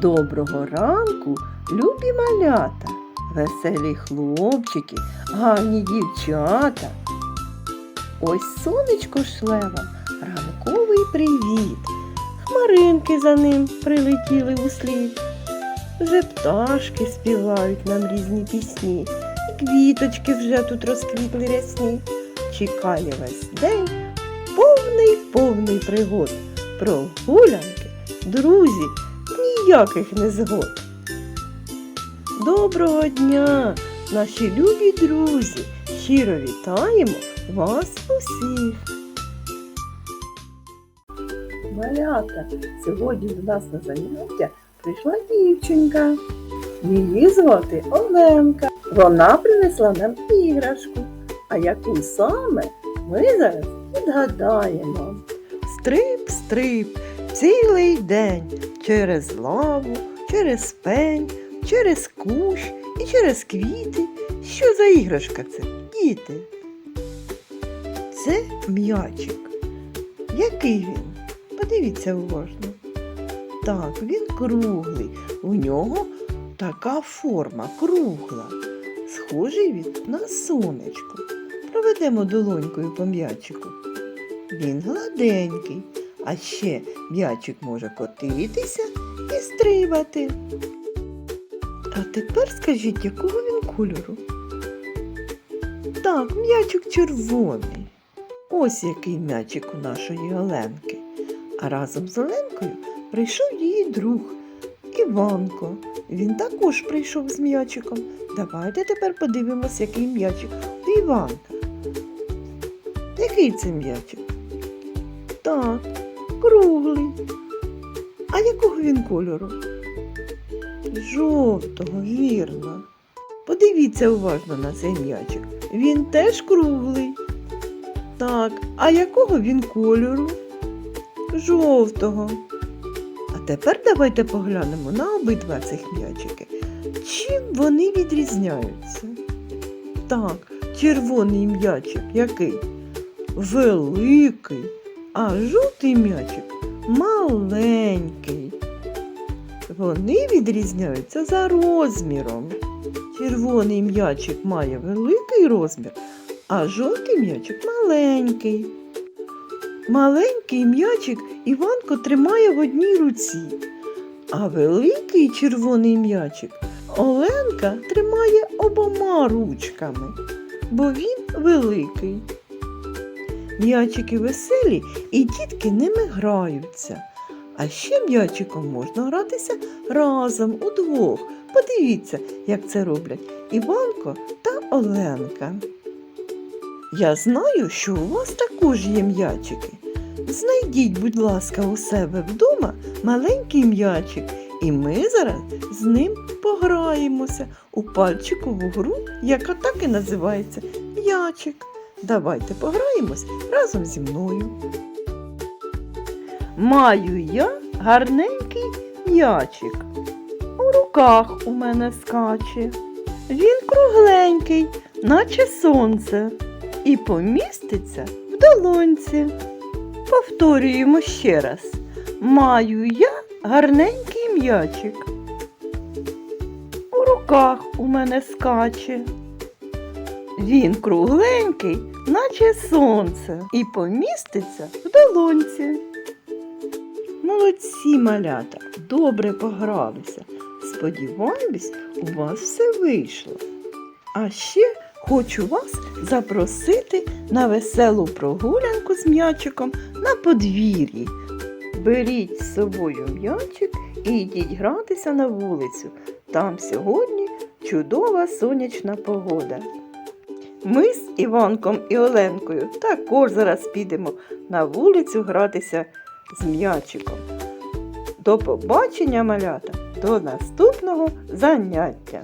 Доброго ранку, любі малята, веселі хлопчики, гарні дівчата. Ось сонечко шле вам, ранковий привіт. Хмаринки за ним прилетіли у слід. Вже пташки співають нам різні пісні, і квіточки вже тут розквітли рясні. Чекає весь день повний повний пригод. Прогулянки, друзі, ніяких незгод. Доброго дня, наші любі друзі! Щиро вітаємо вас усіх! Малята, сьогодні до нас на заняття прийшла дівчинка. Її звати Оленка. Вона принесла нам іграшку. А яку саме ми зараз відгадаємо. Стрип, стрип, цілий день через лаву, через пень, через кущ і через квіти. Що за іграшка це, діти? Це м'ячик. Який він? Подивіться уважно. Так, він круглий. У нього така форма кругла. Схожий він на сонечко. Проведемо долонькою по м'ячику. Він гладенький, а ще м'ячик може котитися і стрибати. А тепер скажіть, якого він кольору? Так, м'ячик червоний. Ось який м'ячик у нашої Оленки. А разом з Оленкою прийшов її друг Іванко. Він також прийшов з м'ячиком. Давайте тепер подивимось, який м'ячик у Іванка. Який це м'ячик? Так, круглий. А якого він кольору? Жовтого, вірно. Подивіться уважно на цей м'ячик. Він теж круглий. Так, а якого він кольору? Жовтого. А тепер давайте поглянемо на обидва цих м'ячики. Чим вони відрізняються? Так, червоний м'ячик який? Великий, а жовтий м'ячик маленький. Вони відрізняються за розміром. Червоний м'ячик має великий розмір, а жовтий м'ячик маленький. Маленький м'ячик Іванко тримає в одній руці, а великий червоний м'ячик Оленка тримає обома ручками, бо він великий. М'ячики веселі і дітки ними граються. А ще м'ячиком можна гратися разом удвох. Подивіться, як це роблять Іванко та Оленка. Я знаю, що у вас також є м'ячики. Знайдіть, будь ласка, у себе вдома маленький м'ячик, і ми зараз з ним пограємося у пальчикову гру, яка так і називається м'ячик. Давайте пограємось разом зі мною. Маю я гарненький м'ячик. У руках у мене скаче. Він кругленький, наче сонце, і поміститься в долонці. Повторюємо ще раз. Маю я гарненький м'ячик. У руках у мене скаче. Він кругленький, наче сонце, і поміститься в долонці. Молодці малята, добре погралися. Сподіваюсь, у вас все вийшло. А ще хочу вас запросити на веселу прогулянку з м'ячиком на подвір'ї. Беріть з собою м'ячик і йдіть гратися на вулицю. Там сьогодні чудова сонячна погода. Ми з Іванком і Оленкою також зараз підемо на вулицю гратися з м'ячиком. До побачення, малята, до наступного заняття!